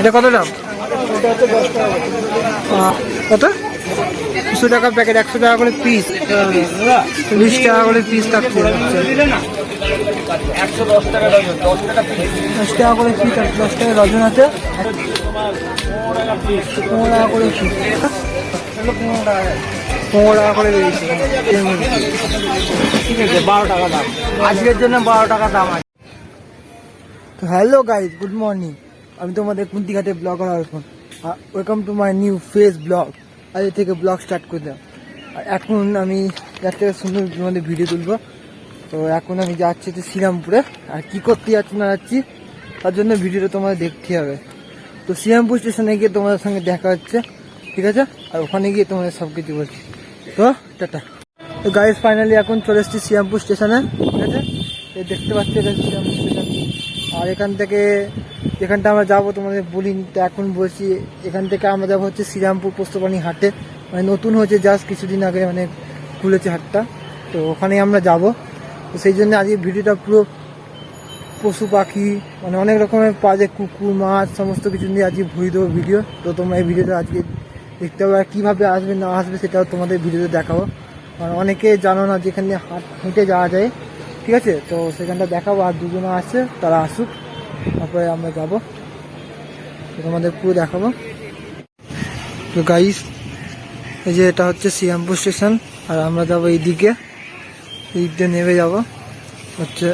এটা কত দাম? কত? দুশো টাকা প্যাকেট একশো টাকা করে পিস বিশ টাকা করে পিস থাকছে। দশ টাকা করে পিস দশ টাকা ডজন আছে। পনেরো টাকা করে পিস পনেরো টাকা করে ঠিক আছে বারো টাকা দাম। আজকের জন্য বারো টাকা দাম আছে। হ্যালো গাইজ গুড মর্নিং আমি তোমাদের কুন্তিঘাটে blogger Arpan welcome to my new face blog আজ থেকে ব্লগ স্টার্ট করে দিলাম। আর এখন আমি যাতে সুন্দর তোমাদের ভিডিও তুলবো। তো এখন আমি যাচ্ছি তো শ্রীরামপুরে। আর কি করতে যাচ্ছি না যাচ্ছি, তার জন্য ভিডিওটা তোমাদের দেখতে হবে। তো শ্রীরামপুর স্টেশনে গিয়ে তোমাদের সঙ্গে দেখা হচ্ছে, ঠিক আছে? আর ওখানে গিয়ে তোমাদের সব কিছু বলছি। তো, টাটা। তো গাইজ ফাইনালি এখন চলে এসেছি শ্রীরামপুর স্টেশনে, ঠিক আছে? দেখতে পাচ্ছি এটা শ্রীরামপুর স্টেশন। আর এখান থেকে যেখানটা আমরা যাব, তোমাদের বলিনি তো এখন বলছি, এখান থেকে আমরা যাব হচ্ছে শ্রীরামপুর পোস্তবাণী হাটে। মানে নতুন হয়েছে জাস্ট কিছুদিন আগে মানে খুলেছে হাটটা। তো ওখানে আমরা যাব। তো সেই জন্য আজকে ভিডিওটা পুরো পশু পাখি মানে অনেক রকমের পাওয়া যায়, কুকুর, মাছ, সমস্ত কিছু নিয়ে আজকে ভরি দেবো ভিডিও। তো তোমরা এই ভিডিওটা আজকে দেখতে পাবে, আর কীভাবে আসবে, না আসবে, সেটাও তোমাদের ভিডিওতে দেখাবো। কারণ অনেকে জানো না, যেখানে হাট হেঁটে যাওয়া যায়, ঠিক আছে? তো সেখানটা দেখাবো, আর দুজনে আসছে, তারা আসুক। তারপরে আমরা যাব। তোমাদের পুরো দেখাবো। তো গাইস এই যে এটা হচ্ছে শ্রীরামপুর স্টেশন, আর আমরা যাব এইদিকে। এই দিক দিয়ে নেমে যাব। হচ্ছে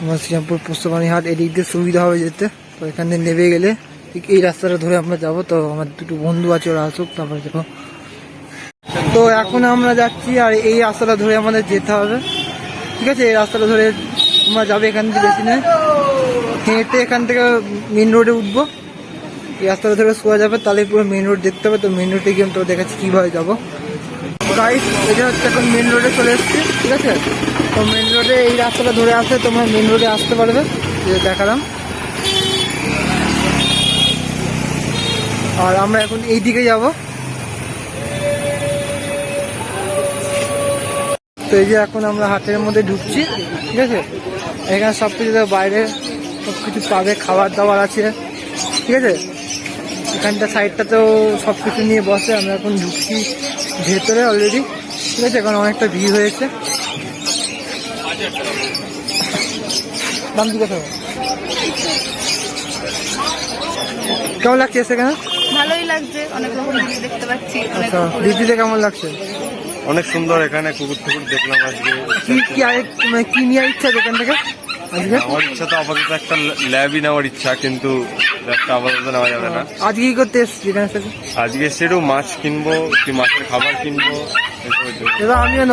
আমার শ্রীরামপুর পুষ্পবাণী হাট, এদিক দিয়ে সুবিধা হবে যেতে। তো এখানে নেমে গেলে ঠিক এই রাস্তাটা ধরে আমরা যাব। তো আমার দুটো বন্ধু আছে, ওরা আসুক, তারপরে যাব তো এখন আমরা যাচ্ছি, আর এই রাস্তাটা ধরে আমাদের যেতে হবে। ঠিক আছে, এই রাস্তাটা ধরে আমরা যাবে এখান থেকে বেশি নয়। হেঁটে এখান থেকে মেন রোডে উঠবো। এই রাস্তাটা ধরে শোয়া যাবে, তাহলে পুরো মেন রোড দেখতে হবে। তো মেন রোডে গিয়ে আমি তো দেখাচ্ছি কীভাবে যাব। গাইস এটা হচ্ছে এখন মেন রোডে চলে এসেছি, ঠিক আছে? তো মেন রোডে এই রাস্তাটা ধরে আসলে তোমরা মেন রোডে আসতে পারবে। দেখালাম। আর আমরা এখন এই দিকে যাব। তো এই যে এখন আমরা হাটের মধ্যে ঢুকছি ঠিক আছে? এখানে সব কিছু বাইরে সব কিছু পাবে খাবার দাবার আছে ঠিক আছে? এখানটা সাইডটাতেও সব কিছু নিয়ে বসে আমরা এখন ঢুকছি ভেতরে অলরেডি ঠিক আছে? এখন অনেকটা ভিড় হয়েছে। দাম জিজ্ঞাসা করো। কেমন লাগছে সেখানে ভালোই লাগছে অনেক রকম দেখতে পাচ্ছি আচ্ছা দিদিতে কেমন লাগছে? অনেক সুন্দর এখানে কুকুর টুকুর দেখলাম আজকে। কি কি মানে কি নেওয়ার ইচ্ছা এখান থেকে? আমার ইচ্ছা তো আপাতত একটা ল্যাবই নেওয়ার ইচ্ছা কিন্তু ল্যাবটা আপাতত নেওয়া যাবে না। আজকে কি করতে এসেছি আজকে সেটু মাছ কিনবো কি মাছের খাবার কিনবো এসব আমিও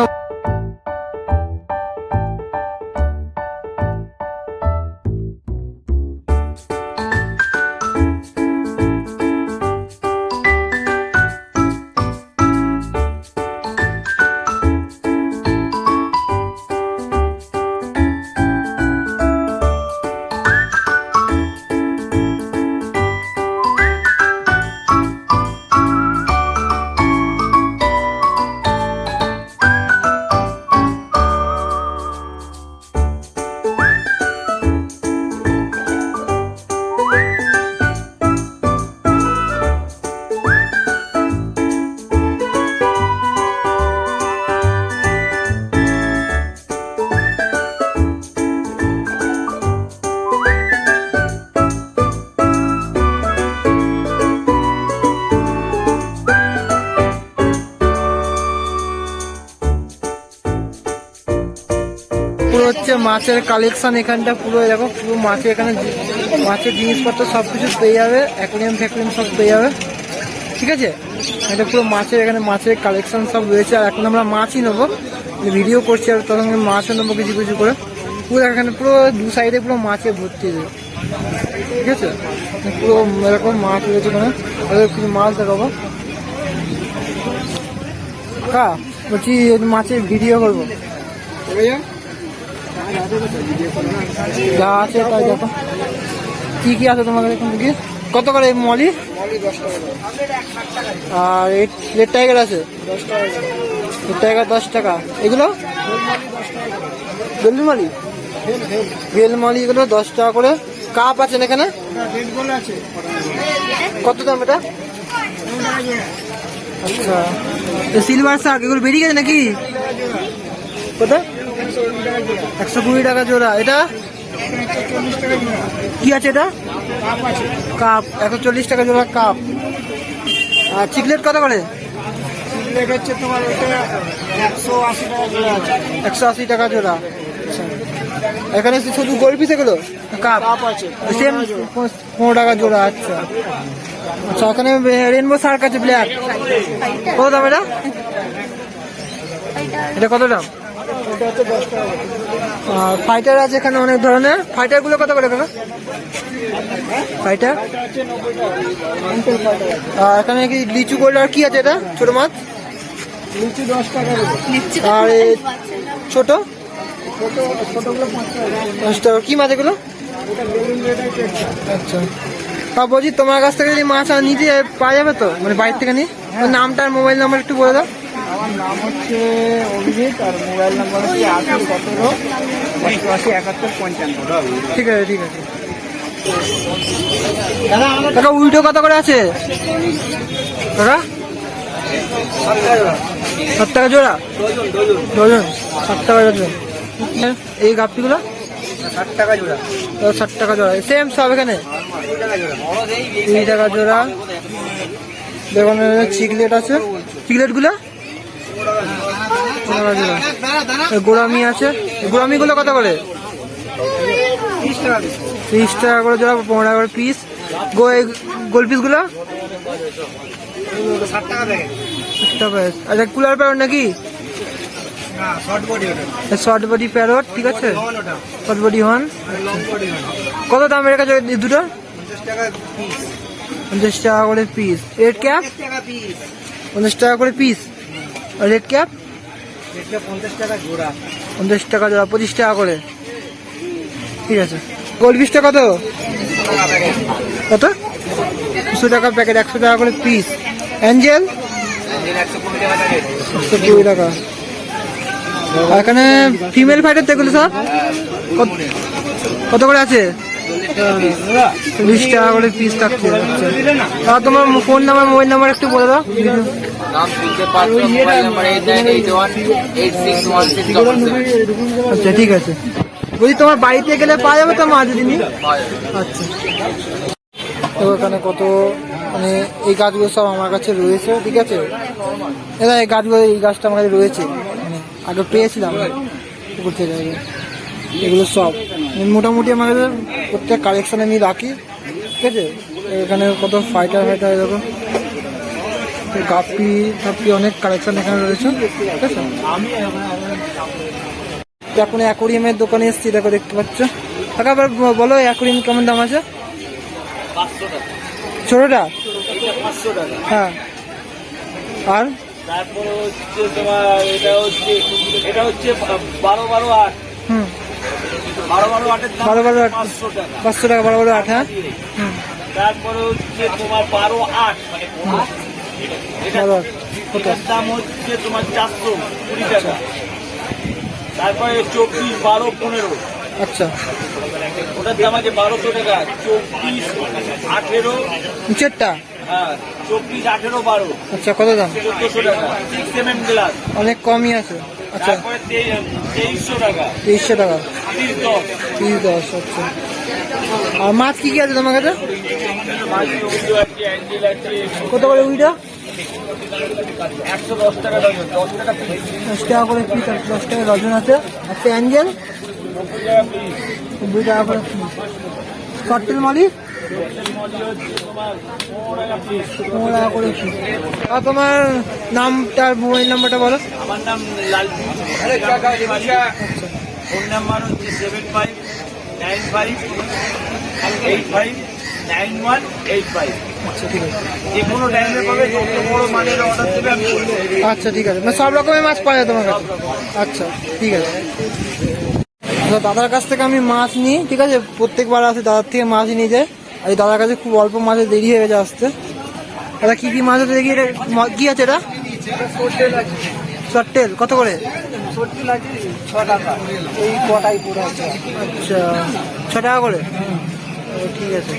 মাছের কালেকশন এখানটা পুরো দেখো, পুরো মাছের এখানে মাছের জিনিসপত্র সব কিছু পেয়ে যাবে অ্যাকোরিয়াম ফ্যাকোরিয়াম সব পেয়ে যাবে। ঠিক আছে? এটা পুরো মাছের এখানে মাছের কালেকশন সব রয়েছে, আর এখন আমরা মাছই নেব। ভিডিও করছি আর তখন মাছও নেব কিছু কিছু করে। পুরো এখানে পুরো দু সাইডে পুরো মাছে ভর্তি রয়েছে ঠিক আছে? পুরো এরকম মাছ রয়েছে ওখানে কিছু মাছ দেখাবো। কা বলছি মাছের ভিডিও করব। যা আছে তাই দেখো। কি কি আছে তোমাদের এখানে কি কত করে মলি? আর রেড টাইগার আছে? রেড টাইগার দশ টাকা। এগুলো? বেলুন মালি বেল মালি এগুলো দশ টাকা করে। কাপ আছে না এখানে? কত দাম এটা? আচ্ছা। সিলভার শাক, এগুলো বেরিয়ে গেছে নাকি? কত একশো কুড়ি টাকা জোড়া। এটা? কি আছে এটা? কাপ। একশো চল্লিশ টাকা জোড়া কাপ। আর চিকলেট কত করে? একশো আশি টাকা জোড়া। এখানে শুধু গোল পিস এগুলো? কাপ। আছে। সেম পনেরো টাকা জোড়া আচ্ছা। আচ্ছা ওখানে রেনবো শার্ক আছে ব্ল্যাক কত দাম এটা? এটা কত দাম? ওটা হচ্ছে দশ টাকা আর ফাইটার আছে এখানে অনেক ধরনের। ফাইটারগুলো কত করে কাকা? ফাইটার আর এখানে কি লিচু গোল্ড আর কি আছে এটা? ছোট মাছ? লিচু দশ টাকা আর ছোট? ছোট ছোটগুলো পাঁচ টাকা দশ টাকা। কি মাছ এগুলো? আচ্ছা। তা বলছি তোমার কাছ থেকে যদি মাছ আর নিতে পাওয়া যাবে তো? মানে বাইরে থেকে নিয়ে ওর নামটা আর মোবাইল নাম্বার একটু বলে দাও। আমার নাম হচ্ছে অভিজিৎ আর মোবাইল নাম্বার হচ্ছে আশি সতেরো অষ্টআশি একাত্তর পঞ্চান্ন। ঠিক আছে ঠিক আছে। কাকা উল্টো কত করে আছে? কাকা? সাত টাকা জোড়া? ডজন। ষাট টাকা ডজন এই গাপ্পিগুলো ষাট টাকা জোড়া। ষাট টাকা জোড়া। সেম সব এখানে? কুড়ি টাকা জোড়া। দেখুন চিকলেট আছে। চিকলেটগুলো? টাকা গোড়ামি আছে? গোড়ামিগুলো কত করে তিরিশ টাকা করে জোড়া পনেরো টাকা করে পিস গোল? পিসগুলো ষাট টাকা আচ্ছা কুলার প্যারট নাকি? শর্ট বডি প্যারট ঠিক আছে? শর্ট বডি হন কত দাম এর কাছে দুটো? পঞ্চাশ টাকা করে পিস রেড ক্যাপ পঞ্চাশ টাকা করে পিস আর রেড ক্যাপ পঞ্চাশ টাকা জোড়া। পঞ্চাশ টাকা জোড়া পঁচিশ টাকা করে। ঠিক আছে। গোল পিসটা কত? কত? দুশো টাকা প্যাকেট একশো টাকা করে পিস অ্যাঞ্জেল একশো কুড়ি টাকা এখানে ফিমেল ফাইটার তো সব কত- কত করে আছে? চল্লিশ টাকা। করে পিস থাকছে। তোমার ফোন নাম্বার মোবাইল নাম্বার একটু বলে দাও। নাম শুনতে পারছ mobile number eight nine eight one eight six one six double আচ্ছা ঠিক আছে। বলছি তোমার বাড়িতে গেলে পাওয়া যাবে তো মাছ দিনই? আচ্ছা। তো এখানে কত মানে এই গাছগুলো সব আমার কাছে রয়েছে ঠিক আছে? এরা এই গাছগুলো এই গাছটা আমার কাছে রয়েছে। মানে আগে পেয়েছিলাম পুকুর থেকে। এগুলো সব। মানে মোটামুটি আমার কাছে প্রত্যেক কালেকশন আমি রাখি ঠিক আছে? এখানে কত ফাইটার ফাইটার এরকম। গাপ্পি টাপ্পি অনেক কালেকশন এখানে রয়েছে। ঠিক আছে? এখন অ্যাকোরিয়ামের দোকানে এসেছি, দেখো দেখতে পাচ্ছ। কাকা আবার বলো অ্যাকোরিয়াম কেমন দাম আছে? ছোটটা হ্যাঁ। আর? তারপরে হচ্ছে তোমার এটা হচ্ছে এটা হচ্ছে বারো বারো আট হুম। বারো বারো আটের বারো বারো আট। পাঁচশো টাকা পাঁচশো টাকা বারো বারো আট হ্যাঁ? তারপরে হচ্ছে তোমার বারো আট মানে এটার দাম হচ্ছে তোমার চারশো কুড়ি টাকা। তারপরে চব্বিশ বারো পনেরো। আচ্ছা। ওটার দাম আছে বারোশো টাকা। চব্বিশ আঠেরো। নিচেরটা? হ্যাঁ চব্বিশ আঠেরো বারো। আচ্ছা কত দাম? চোদ্দশো টাকা। সিক্স এম এম গ্লাস অনেক কমই আছে। আচ্ছা। তেইশশো টাকা। তেইশশো টাকা। তিরিশ দশ। তিরিশ দশ আচ্ছা। আর মাছ কি কি আছে তোমার কাছে? উইডো কত করে একশো দশ টাকা দশ টাকা দশ টাকা করে পিস আর দশ টাকা ডজন আছে। একটা অ্যাঞ্জেল। দুই টাকা করে পনেরো টাকা করে তোমার নামটা মোবাইল নাম্বারটা বলো। আমার নাম লালটু ফোন নাম্বার হচ্ছে seven five nine five eight five. Nine one eight five. আচ্ছা ঠিক আছে। যে কোনো টাইমে পাবে যত বড় মানের অর্ডার দেবে আমি আচ্ছা ঠিক আছে। মানে সব রকমের মাছ পাওয়া যায় তোমার কাছে? আচ্ছা ঠিক আছে। দাদার কাছ থেকে আমি মাছ নিই ঠিক আছে? প্রত্যেকবার আসে দাদার থেকে মাছ নিয়ে যায়। আর দাদার কাছে খুব অল্প মাছের দেরি হয়ে গেছে আসতে। এটা কি কি মাছ আছে দেখি? এটা কি আছে এটা? চট্টেল কত করে? আচ্ছা ছ টাকা করে? ঠিক আছে।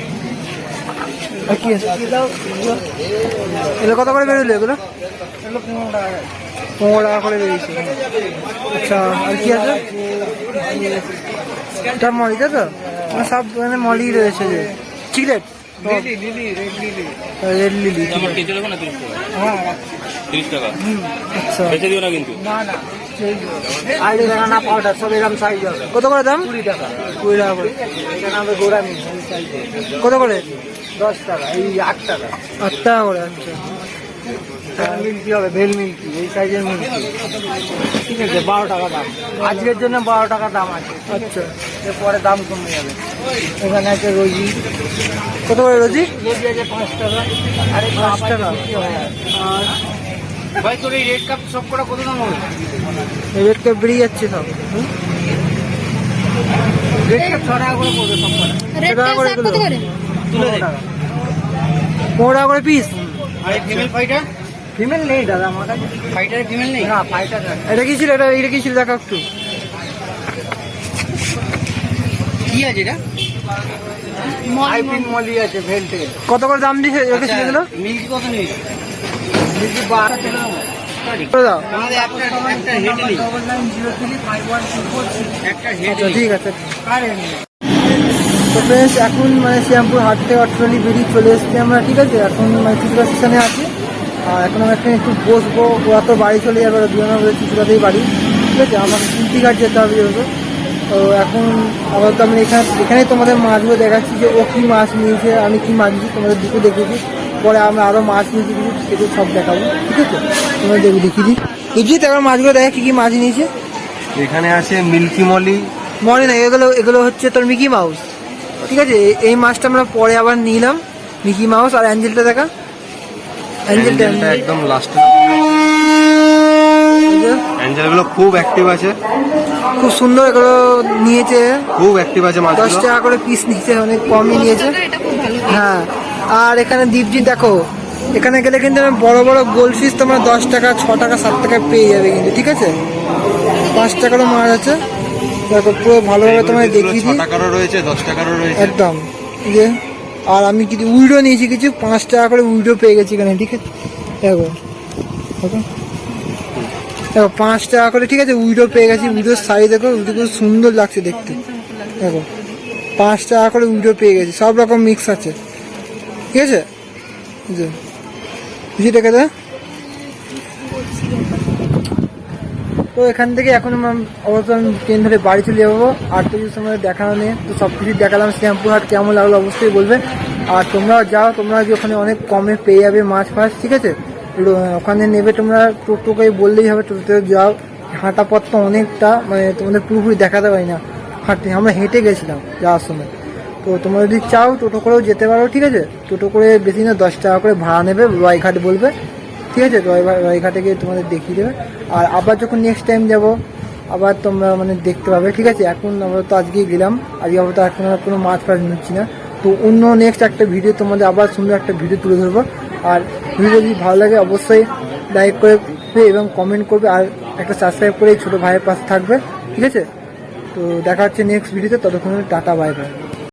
আর কি আছে। এগুলো কত করে বেরোলো এগুলো? পনেরো টাকা করে বেরিয়েছে। আচ্ছা আর কি আছে? সব মলি তাই তো? মানে সব মানে মলি রয়েছে যে। সিগারেট? Red lily. হ্যাঁ। আচ্ছা। কত করে দাম? কুড়ি টাকা। কুড়ি টাকা করে? কত করে? দশ টাকা এই আট টাকা। আট টাকা করে আচ্ছা। মিল্কি হবে ভেল মিল্কি এই সাইজের মিল্কি। ঠিক আছে বারো টাকা দাম। আজকের জন্য বারো টাকা দাম আছে। আচ্ছা। এরপরে দাম কমে যাবে। এখানে আছে রোজি। কত করে রোজি? রোজি আছে পাঁচ টাকা। আরে পাঁচ টাকা। আর ভাই তোর এই রেড কাপ সব কটা কত দাম হবে? রেট কে বেরিয়ে যাচ্ছে সব। রেড কাপ ছ টাকা করে পড়বে সব কটা। রেট টাকা করে? তুলে পনেরো টাকা করে পিস আর এই ফিমেল ফাইটার ফিমেল নেই দাদা আমার কাছে ফাইটারের ফিমেল নেই? না ফাইটার এটা কি ছিল? এটা এটা কি ছিল? দেখা একটু। কি আছে এটা? মলি আছে কত করে দাম দিয়ে রেখেছিল এগুলো মিল্কি কত নেই মিল্কি বারো একটা হেড নেই। আচ্ছা ঠিক আছে। তো ফ্রেন্ডস এখন মানে শ্যামপুর হাট থেকে অটোলি বেরিয়ে চলে এসেছি আমরা ঠিক আছে? এখন মানে চিত্রা স্টেশনে আছি। আর এখন আমরা এখানে একটু বসবো ওরা তো বাড়ি চলে যাবে ওরা দুজনে বলে চিত্রাতেই বাড়ি ঠিক আছে? আমাকে কুন্তিঘাট যেতে হবে যেহেতু। তো এখন আপাতত আমি এখানে এখানেই তোমাদের মাছগুলো দেখাচ্ছি যে ও কী মাছ নিয়েছে আমি কী মাছ নিয়েছি তোমাদের দুটো দেখিয়েছি। পরে আমরা আরও মাছ নিয়েছি কিছু সেগুলো সব দেখাবো ঠিক আছে? তোমাদের দেখি দেখিয়ে দিই। ইজি তো এবার মাছগুলো দেখা কী কী মাছ নিয়েছে। এখানে আছে মিল্কি মলি। মনে নাই এগুলো এগুলো হচ্ছে তোর মিকি মাউস। ঠিক আছে এই- মাছটা আমরা পরে আবার নিলাম। মিকি মাউস আর অ্যাঞ্জেলটা দেখা। অ্যাঞ্জেলটা একদম লাস্টে অ্যাঞ্জেলগুলো খুব অ্যাক্টিভ আছে। খুব সুন্দর এগুলো নিয়েছে। খুব অ্যাক্টিভ আছে দশ মাছগুলো টাকা করে পিস নিয়েছে অনেক কমই নিয়েছে। এটা খুব ভালো। হ্যাঁ আর এখানে দীপজি দেখো এখানে গেলে কিন্তু আমি বড় বড় গোল্ড ফিস তোমার দশ টাকা ছ টাকা সাত টাকা পেয়ে যাবে কিন্তু ঠিক আছে? পাঁচ টাকারও মাছ আছে। দেখো পুরো ভালোভাবে তোমায় দেখিয়ে দিই। টাকারও রয়েছে দশ টাকারও রয়েছে। একদম যে আর আমি কিছু উইডো নিয়েছি কিছু পাঁচ টাকা করে উইডো পেয়ে গেছি এখানে ঠিক আছে? দেখো দেখো। দেখো পাঁচ টাকা করে ঠিক আছে উইডো পেয়ে গেছি উইডোর সাইজ দেখো উইডো খুব সুন্দর লাগছে দেখতে। দেখো পাঁচ টাকা করে উইডো পেয়ে গেছি সব রকম মিক্স আছে। ঠিক আছে? যে বুঝি দেখে দে তো এখান থেকে এখন অবশ্য আমি ট্রেন ধরে বাড়ি চলে যাব। আর তো কিছু সময় দেখানো নেই তো সব কিছু দেখালাম শ্যাম্পুর হাট কেমন লাগল অবশ্যই বলবে। আর তোমরা যাও, তোমরা ওখানে অনেক কমে পেয়ে যাবে মাছ ফাছ, ঠিক আছে? ওখানে নেবে তোমরা টোটোকে বললেই হবে টোটোতে যাও। হাঁটা পথ তো অনেকটা মানে তোমাদের পুরোপুরি দেখাতে পারি না। হাঁটতে, আমরা হেঁটে গেছিলাম যাওয়ার সময়। তো তোমরা যদি চাও, টোটো করেও যেতে পারো, ঠিক আছে? টোটো করে বেশি না, দশ টাকা করে ভাড়া নেবে, রয়ঘাট বলবে। ঠিক আছে? রয়ঘাট গিয়ে তোমাদের দেখিয়ে দেবে। আর আবার যখন নেক্সট টাইম যাব, আবার তোমরা মানে দেখতে পাবে, ঠিক আছে? এখন আমরা তো আজকেই গেলাম, আজকে আবার তো এখন কোনো মাছ ফাছ নিচ্ছি না। তো অন্য নেক্সট একটা ভিডিও তোমাদের আবার সুন্দর একটা ভিডিও তুলে ধরবো। আর ভিডিও যদি ভালো লাগে, অবশ্যই লাইক করে এবং কমেন্ট করবে, আর একটা সাবস্ক্রাইব করে ছোটো ভাইয়ের পাশে থাকবে, ঠিক আছে? তো দেখা হচ্ছে নেক্সট ভিডিওতে ততক্ষণ টাটা বাই বাই